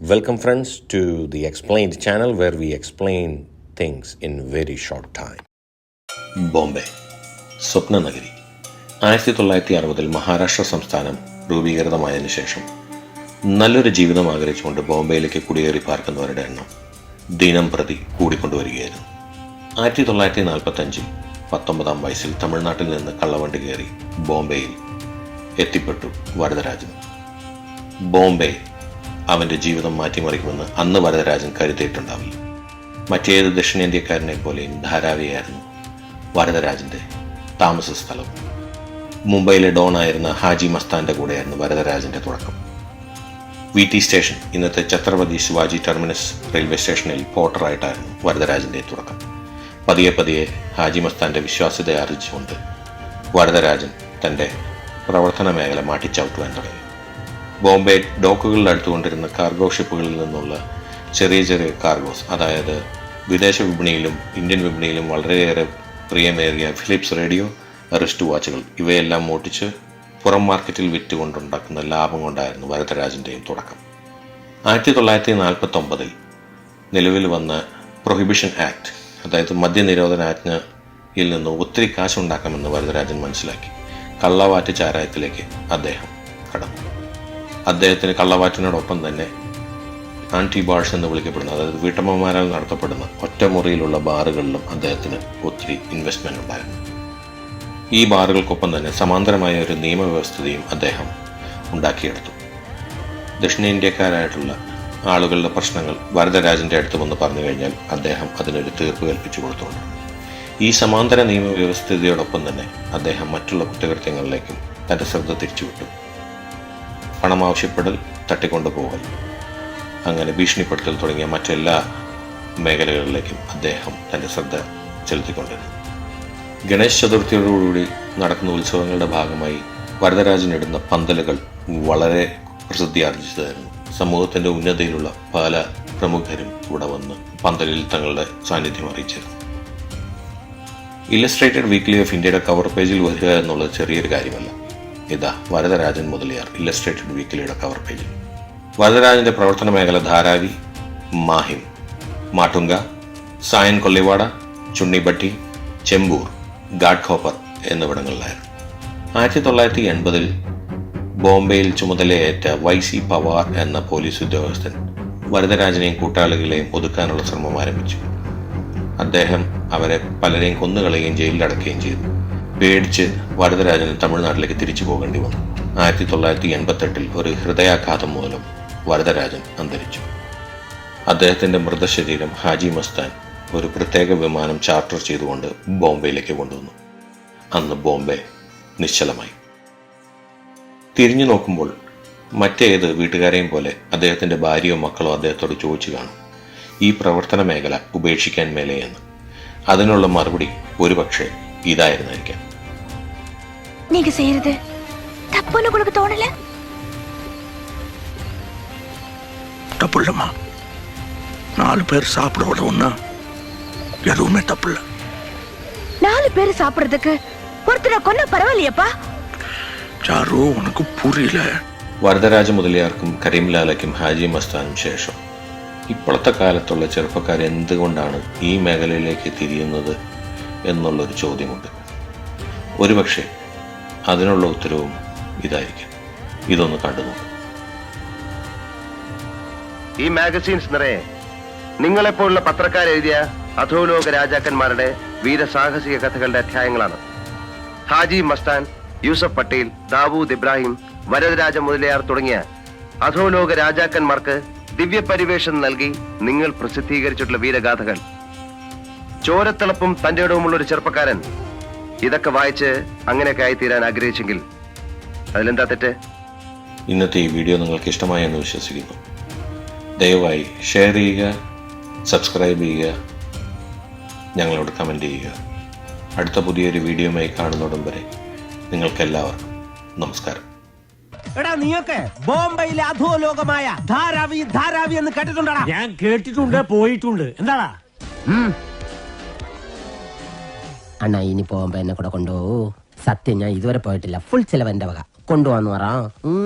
Welcome, friends, to the Explained channel where we explain things in very short time. Bombay Swapnanagari ആയിരത്തി തൊള്ളായിരത്തി അറുപതിൽ മഹാരാഷ്ട്ര സംസ്ഥാനം രൂപീകൃതമായതിനു ശേഷം നല്ലൊരു ജീവിതം ആഗ്രഹിച്ചുകൊണ്ട് ബോംബെയിലേക്ക് കുടിയേറി പാർക്കുന്നവരുടെ എണ്ണം ദിനം പ്രതി കൂടിക്കൊണ്ടുവരികയായിരുന്നു. ആയിരത്തി തൊള്ളായിരത്തി നാൽപ്പത്തഞ്ചിൽ പത്തൊമ്പതാം വയസ്സിൽ തമിഴ്നാട്ടിൽ നിന്ന് കള്ളവണ്ടി കയറി ബോംബെയിൽ എത്തിപ്പെട്ടു വരദരാജൻ ബോംബെ അവന്റെ ജീവിതം മാറ്റിമറിക്കുമെന്ന് അന്ന് വരദരാജൻ കരുതിയിട്ടുണ്ടാവില്ല. മറ്റേത് ദക്ഷിണേന്ത്യക്കാരനെ പോലെയും ധാരാവിയായിരുന്നു വരദരാജന്റെ താമസ സ്ഥലം. മുംബൈയിലെ ഡോൺ ആയിരുന്ന ഹാജി മസ്താന്റെ കൂടെയായിരുന്നു വരദരാജന്റെ തുടക്കം. വി ടി സ്റ്റേഷൻ ഇന്നത്തെ ഛത്രപതി ശിവാജി ടെർമിനസ് റെയിൽവേ സ്റ്റേഷനിൽ പോർട്ടറായിട്ടായിരുന്നു വരദരാജന്റെ തുടക്കം. പതിയെ പതിയെ ഹാജി മസ്താന്റെ വിശ്വാസ്യത ആർജിച്ചുകൊണ്ട് വരദരാജൻ തന്റെ പ്രവർത്തന മേഖല മാറ്റിച്ചവിട്ടുവാൻ തുടങ്ങി. ബോംബെ ഡോക്കുകളിൽ അടുത്തുകൊണ്ടിരുന്ന കാർഗോ ഷിപ്പുകളിൽ നിന്നുള്ള ചെറിയ ചെറിയ കാർഗോസ് അതായത് വിദേശ വിപണിയിലും ഇന്ത്യൻ വിപണിയിലും വളരെയേറെ പ്രിയമേറിയ ഫിലിപ്സ് റേഡിയോ റിസ്റ്റ് വാച്ചുകൾ ഇവയെല്ലാം മോട്ടിച്ച് പുറം മാർക്കറ്റിൽ വിറ്റുകൊണ്ടുണ്ടാക്കുന്ന ലാഭം കൊണ്ടായിരുന്നു വരദരാജന്റെയും തുടക്കം. ആയിരത്തി തൊള്ളായിരത്തി നാൽപ്പത്തി ഒമ്പതിൽ നിലവിൽ വന്ന പ്രൊഹിബിഷൻ ആക്ട് അതായത് മദ്യനിരോധന ആജ്ഞയിൽ നിന്ന് ഒത്തിരി കാശുണ്ടാക്കാമെന്ന് വരദരാജൻ മനസ്സിലാക്കി. കള്ളവാറ്റ് ചാരായത്തിലേക്ക് അദ്ദേഹം കടന്നു. അദ്ദേഹത്തിന് കള്ളവാറ്റിനോടൊപ്പം തന്നെ ആന്റി ബാഷ് എന്ന് വിളിക്കപ്പെടുന്ന. അതായത് വീട്ടമ്മമാരാൽ നടത്തപ്പെടുന്ന ഒറ്റമുറിയിലുള്ള ബാറുകളിലും അദ്ദേഹത്തിന് ഒത്തിരി ഇൻവെസ്റ്റ്മെന്റ് ഉണ്ടായിരുന്നു. ഈ ബാറുകൾക്കൊപ്പം തന്നെ സമാന്തരമായ ഒരു നിയമവ്യവസ്ഥയും അദ്ദേഹം ഉണ്ടാക്കിയെടുത്തു. ദക്ഷിണേന്ത്യക്കാരായിട്ടുള്ള ആളുകളുടെ പ്രശ്നങ്ങൾ വരദരാജന്റെ അടുത്ത് വന്ന് പറഞ്ഞു കഴിഞ്ഞാൽ അദ്ദേഹം അതിനൊരു തീർപ്പ് കൽപ്പിച്ചു കൊടുത്തുകൊണ്ട്. ഈ സമാന്തര നിയമവ്യവസ്ഥതയോടൊപ്പം തന്നെ അദ്ദേഹം മറ്റുള്ള കുറ്റകൃത്യങ്ങളിലേക്കും തന്റെ ശ്രദ്ധ തിരിച്ചുവിട്ടു. പണം ആവശ്യപ്പെടൽ തട്ടിക്കൊണ്ടുപോകൽ അങ്ങനെ ഭീഷണിപ്പെടുത്തൽ തുടങ്ങിയ മറ്റെല്ലാ മേഖലകളിലേക്കും അദ്ദേഹം തന്റെ ശ്രദ്ധ ചെലുത്തിക്കൊണ്ടിരുന്നു. ഗണേശ് ചതുർത്ഥിയോടുകൂടി നടക്കുന്ന ഉത്സവങ്ങളുടെ ഭാഗമായി വരദരാജൻ ഇടുന്ന പന്തലുകൾ വളരെ പ്രസിദ്ധി ആർജിച്ചതായിരുന്നു സമൂഹത്തിന്റെ ഉന്നതിയിലുള്ള പല പ്രമുഖരും ഇവിടെ വന്ന് പന്തലിൽ തങ്ങളുടെ സാന്നിധ്യം അറിയിച്ചിരുന്നു. ഇല്ലസ്ട്രേറ്റഡ് വീക്ക്ലി ഓഫ് ഇന്ത്യയുടെ കവർ പേജിൽ വരിക എന്നുള്ളത് ചെറിയൊരു കാര്യമല്ല. ഇതാ വരദരാജൻ മുതലിയാർ ഇല്ലസ്ട്രേറ്റഡ് വീക്കിലിയുടെ കവർ പേജിൽ വരദരാജന്റെ പ്രവർത്തന മേഖല ധാരാവി മാഹിം. മാട്ടുങ്ക സായൻ കൊള്ളിവാട ചുണ്ണിബട്ടി ചെമ്പൂർ ഗാഡ്ഖോപ്പർ എന്നിവിടങ്ങളിലായിരുന്നു. ആയിരത്തി തൊള്ളായിരത്തി എൺപതിൽ ബോംബെയിൽ ചുമതലയേറ്റ വൈ സി പവാർ എന്ന പോലീസ് ഉദ്യോഗസ്ഥൻ വരദരാജനെയും കൂട്ടാളികളെയും ഒതുക്കാനുള്ള ശ്രമം ആരംഭിച്ചു. അദ്ദേഹം അവരെ പലരെയും കൊന്നുകളയുകയും ജയിലിലടക്കുകയും ചെയ്തു. പേടിച്ച് വരദരാജന് തമിഴ്നാട്ടിലേക്ക് തിരിച്ചു പോകേണ്ടി വന്നു. ആയിരത്തി തൊള്ളായിരത്തി എൺപത്തെട്ടിൽ ഒരു ഹൃദയാഘാതം മൂലം വരദരാജൻ അന്തരിച്ചു. അദ്ദേഹത്തിന്റെ മൃതശരീരം ഹാജി മസ്താൻ ഒരു പ്രത്യേക വിമാനം ചാർട്ടർ ചെയ്തുകൊണ്ട് ബോംബെയിലേക്ക് കൊണ്ടുവന്നു. അന്ന് ബോംബെ നിശ്ചലമായി. തിരിഞ്ഞു നോക്കുമ്പോൾ മറ്റേത് വീട്ടുകാരെയും പോലെ അദ്ദേഹത്തിന്റെ ഭാര്യയോ മക്കളോ അദ്ദേഹത്തോട് ചോദിച്ചു കാണും ഈ പ്രവർത്തന മേഖല ഉപേക്ഷിക്കാൻ മേലെയെന്ന്. അതിനുള്ള മറുപടി ഒരുപക്ഷെ ഇതായിരുന്നായിരിക്കാം. நீங்க செய்யறது தப்புன்னு உங்களுக்கு தோணல தப்பு இல்லைம்மா நாலு பேர் சாப்பிட விடவும்னா எதுவுமே தப்பு இல்லை நாலு பேர் சாப்பிடுறதுக்கு ஒருத்தரை கொன்ன பரவாயில்லையப்பா சாரு உனக்கு புரியல വരദരാജ മുതലിയാർക്കും കരീംലാലയ്ക്കും ഹാജി മസ്താനും ശേഷം ഇപ്പോഴത്തെ കാലത്തുള്ള ചെറുപ്പക്കാർ എന്തുകൊണ്ടാണ് ഈ മേഖലയിലേക്ക് തിരിയുന്നത് എന്നുള്ളൊരു ചോദ്യമുണ്ട് ഒരുപക്ഷെ അതിനുള്ള ഉത്തരവും ഇതായിരിക്കും. ഇതൊന്ന് കണ്ടു ഈ മാഗസീൻസ് നിറയെ നിങ്ങളെപ്പോലുള്ള പത്രക്കാരെഴുതിയ അധോലോക രാജാക്കന്മാരുടെ വീരസാഹസിക കഥകളുടെ അധ്യായങ്ങളാണ്. ഹാജി മസ്താൻ യൂസഫ് പട്ടേൽ ദാവൂദ് ഇബ്രാഹിം വരദരാജ മുതലയാർ തുടങ്ങിയ അധോലോക രാജാക്കന്മാർക്ക് ദിവ്യപരിവേഷം നൽകി നിങ്ങൾ പ്രസിദ്ധീകരിച്ചിട്ടുള്ള വീരഗാഥകൾ. ചോരത്തിളപ്പും തന്റെ ഇടവുമുള്ള ഒരു ചെറുപ്പക്കാരൻ ഇതൊക്കെ വായിച്ച് അങ്ങനെയൊക്കെ ആയിത്തീരാൻ ആഗ്രഹിച്ചെങ്കിൽ അതിലെന്താ തെറ്റ്? ഇന്നത്തെ ഈ വീഡിയോ നിങ്ങൾക്ക് ഇഷ്ടമായി എന്ന് വിശ്വസിക്കുന്നു. ദയവായി ഷെയർ ചെയ്യുക സബ്സ്ക്രൈബ് ചെയ്യുക ഞങ്ങളോട് കമന്റ് ചെയ്യുക. അടുത്ത പുതിയൊരു വീഡിയോയുമായി കാണുന്നതും വരെ നിങ്ങൾക്കെല്ലാവർക്കും നമസ്കാരം. എടാ നീയൊക്കെ ബോംബെയിലെ അധോലോകമായ ധാരാവി ധാരാവി എന്ന് കേട്ടിട്ടുണ്ടാ ഞാൻ കേട്ടിട്ടുണ്ട് പോയിട്ടുണ്ട്. എന്താടാ? അണ്ണാ ഇനി പോകുമ്പോ എന്നെ കൂടെ കൊണ്ടുപോകൂ. സത്യം ഞാൻ ഇതുവരെ പോയിട്ടില്ല. ഫുൾ ചിലവ് എന്റെ വക. കൊണ്ടുപോവാന്ന് പറ.